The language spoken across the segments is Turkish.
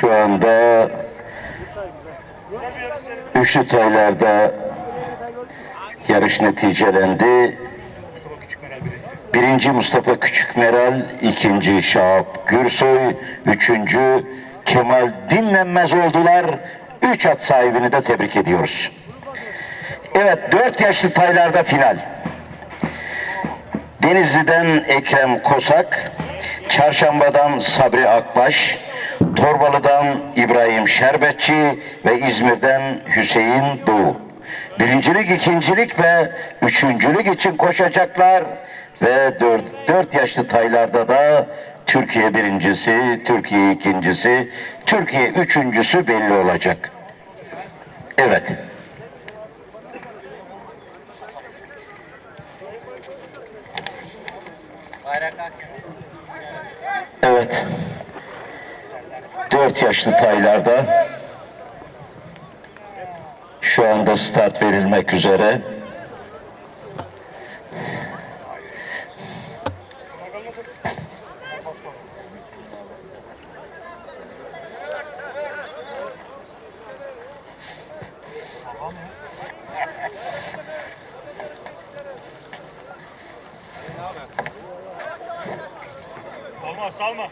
Şu anda üçlü taylarda yarış neticelendi. Birinci Mustafa Küçükmeral, ikinci Şahap Gürsoy, üçüncü Kemal Dinlenmez oldular. Üç at sahibini de tebrik ediyoruz. Evet, dört yaşlı taylarda final. Denizli'den Ekrem Kosak, Çarşamba'dan Sabri Akbaş, Torbalı'dan İbrahim Şerbetçi ve İzmir'den Hüseyin Doğu. Birincilik, ikincilik ve üçüncülük için koşacaklar ve dört, dört yaşlı taylarda da Türkiye birincisi, Türkiye ikincisi, Türkiye üçüncüsü belli olacak. Evet. Evet. Dört yaşlı taylarda şu anda start verilmek üzere. Salma salma.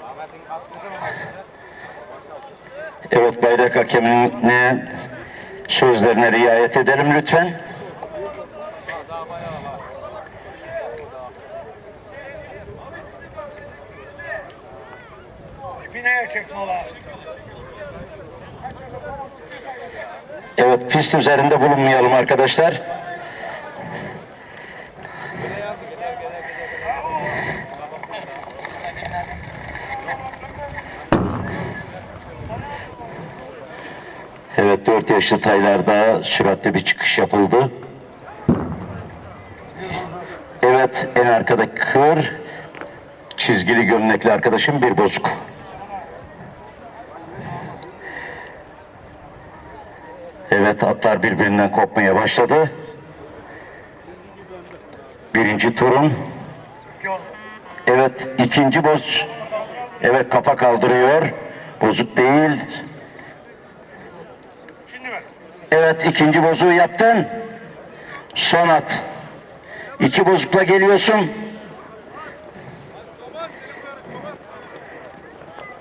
Evet bayrak hakemine sözlerine riayet edelim lütfen. Evet pist üzerinde bulunmayalım arkadaşlar. 4 yaşlı taylarda süratli bir çıkış yapıldı. Evet en arkadaki kır çizgili gömlekli arkadaşım bir bozuk. Evet atlar birbirinden kopmaya başladı. Birinci turun. Evet ikinci boz. Evet kafa kaldırıyor. Bozuk değil. Evet ikinci bozuğu yaptın. Son at. İki bozukla geliyorsun.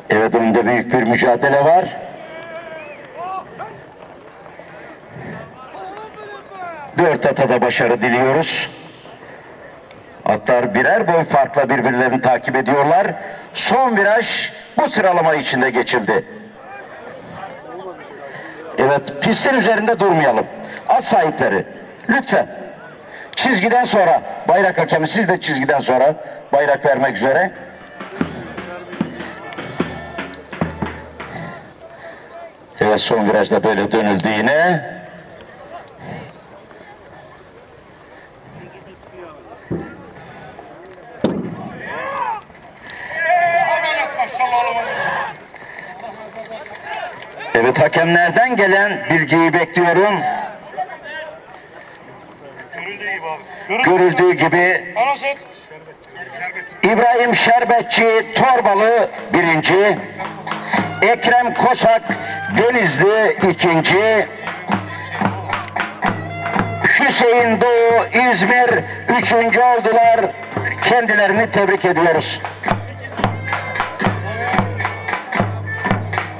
Evet önde büyük bir mücadele var. Dört ata da başarı diliyoruz. Atlar birer boy farkla birbirlerini takip ediyorlar. Son viraj bu sıralama içinde geçildi. Evet, pistin üzerinde durmayalım. At sahipleri, lütfen. Çizgiden sonra, bayrak hakemi siz de çizgiden sonra bayrak vermek üzere. Evet, son virajda böyle dönüldü yine. Evet, hakemlerden gelen bilgiyi bekliyorum. Görüldüğü gibi. İbrahim Şerbetçi Torbalı birinci, Ekrem Kosak Denizli ikinci, Hüseyin Doğu İzmir üçüncü oldular. Kendilerini tebrik ediyoruz.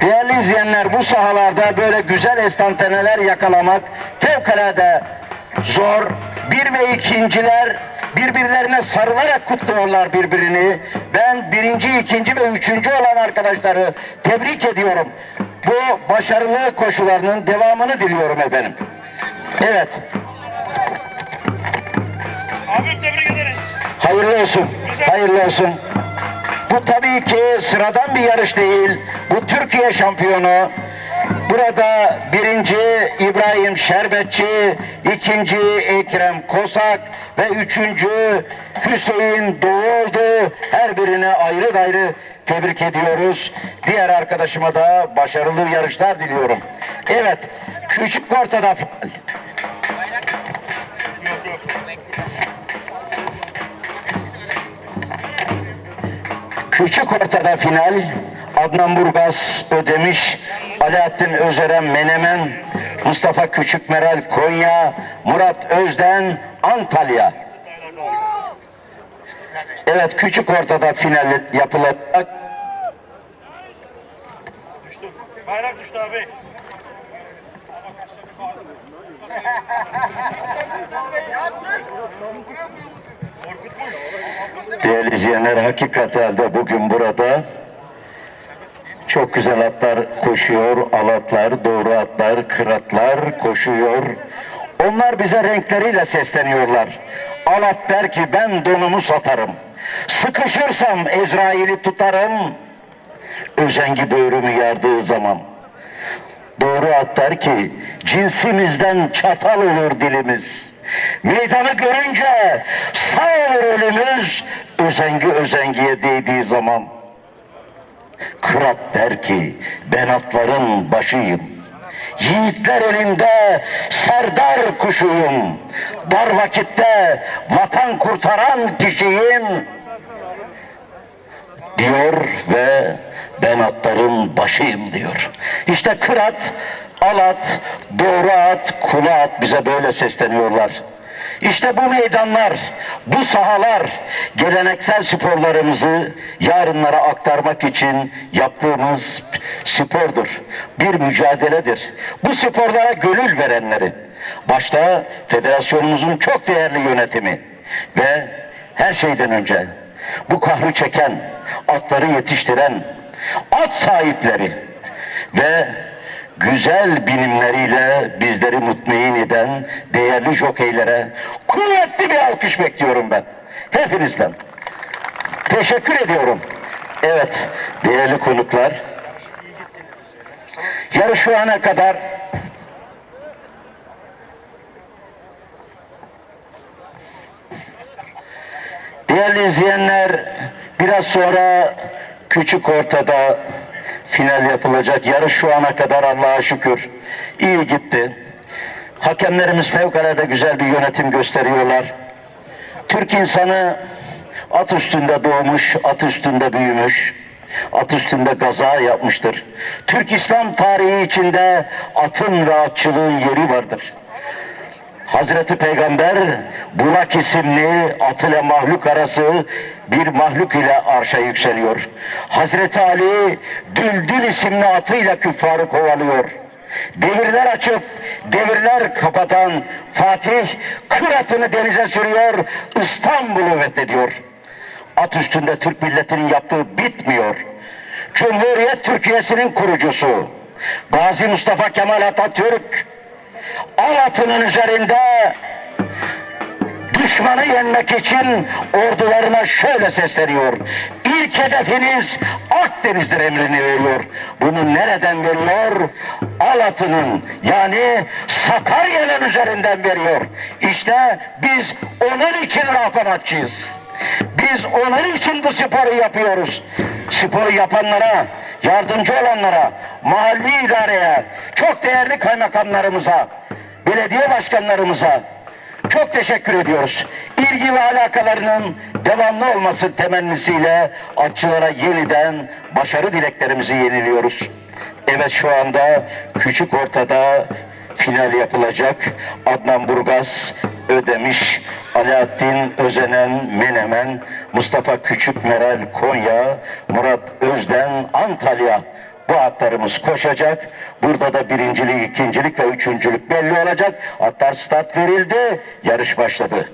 Değerli izleyenler bu sahalarda böyle güzel estanteneler yakalamak fevkalade zor. Bir ve ikinciler birbirlerine sarılarak kutluyorlar birbirini. Ben birinci, ikinci ve üçüncü olan arkadaşları tebrik ediyorum. Bu başarılı koşularının devamını diliyorum efendim. Evet, Abim tebrik ederiz. hayırlı olsun, hayırlı olsun. Bu tabii ki sıradan bir yarış değil. Bu Türkiye şampiyonu. Burada birinci İbrahim Şerbetçi, ikinci Ekrem Kosak ve üçüncü Hüseyin Doğu oldu. Her birine ayrı ayrı tebrik ediyoruz. Diğer arkadaşıma da başarılı yarışlar diliyorum. Evet, küçük ortada final. Küçük ortada final Adnan Burgaz Ödemiş, Alaaddin Özeren Menemen, Mustafa Küçükmeral Konya, Murat Özden Antalya. Evet küçük ortada final yapılacak. Bayrak düştü abi. Değerli izleyenler hakikaten de bugün burada çok güzel atlar koşuyor, alatlar, doğru atlar, kıratlar koşuyor. Onlar bize renkleriyle sesleniyorlar. Alat der ki ben donumu satarım. Sıkışırsam Ezrail'i tutarım. Özengi böğrümü yardığı zaman. Doğru at der ki cinsimizden çatal olur dilimiz. Meydanı görünce sağ olur ölümüz özengi özengiye değdiği zaman. Kırat der ki ben atların başıyım. Yiğitler elinde serdar kuşuyum. Dar vakitte vatan kurtaran kişiyim diyor ve ben atların başıyım diyor. İşte Kırat, Alat, Doğru At, Kulu At bize böyle sesleniyorlar. İşte bu meydanlar, bu sahalar geleneksel sporlarımızı yarınlara aktarmak için yaptığımız spordur. Bir mücadeledir. Bu sporlara gönül verenleri, başta federasyonumuzun çok değerli yönetimi ve her şeyden önce bu kahrı çeken, atları yetiştiren, at sahipleri ve güzel binimleriyle bizleri mutmain eden değerli jokeylere kuvvetli bir alkış bekliyorum ben. Hepinizden. Teşekkür ediyorum. Evet, değerli konuklar. Yarış şu ana kadar Değerli izleyenler, biraz sonra küçük ortada final yapılacak. Yarış şu ana kadar Allah'a şükür iyi gitti. Hakemlerimiz fevkalade güzel bir yönetim gösteriyorlar. Türk insanı at üstünde doğmuş, at üstünde büyümüş, at üstünde gaza yapmıştır. Türk İslam tarihi içinde atın ve atçılığın yeri vardır. Hazreti Peygamber Burak isimli at ile mahluk arası bir mahluk ile arşa yükseliyor. Hazreti Ali Düldül isimli atıyla küffarı kovalıyor. Devirler açıp devirler kapatan Fatih kır atını denize sürüyor, İstanbul'u fethediyor. At üstünde Türk milletinin yaptığı bitmiyor. Cumhuriyet Türkiye'sinin kurucusu Gazi Mustafa Kemal Atatürk al atının üzerinde düşmanı yenmek için ordularına şöyle sesleniyor. İlk hedefiniz Akdeniz'dir emrini veriyor. Bunu nereden veriyor? Al atının yani Sakarya'nın üzerinden veriyor. İşte biz onun için rahatanatçıyız. Biz onun için bu sporu yapıyoruz. Sporu yapanlara, yardımcı olanlara, mahalli idareye, çok değerli kaymakamlarımıza, belediye başkanlarımıza çok teşekkür ediyoruz. İlgi ve alakalarının devamlı olması temennisiyle atçılara yeniden başarı dileklerimizi yeniliyoruz. Evet şu anda küçük ortada final yapılacak. Adnan Burgaz, Ödemiş, Alaaddin Özenen, Menemen, Mustafa Küçükmeral, Konya, Murat Özden, Antalya bu atlarımız koşacak. Burada da birincilik, ikincilik ve üçüncülük belli olacak. Atlar start verildi, yarış başladı.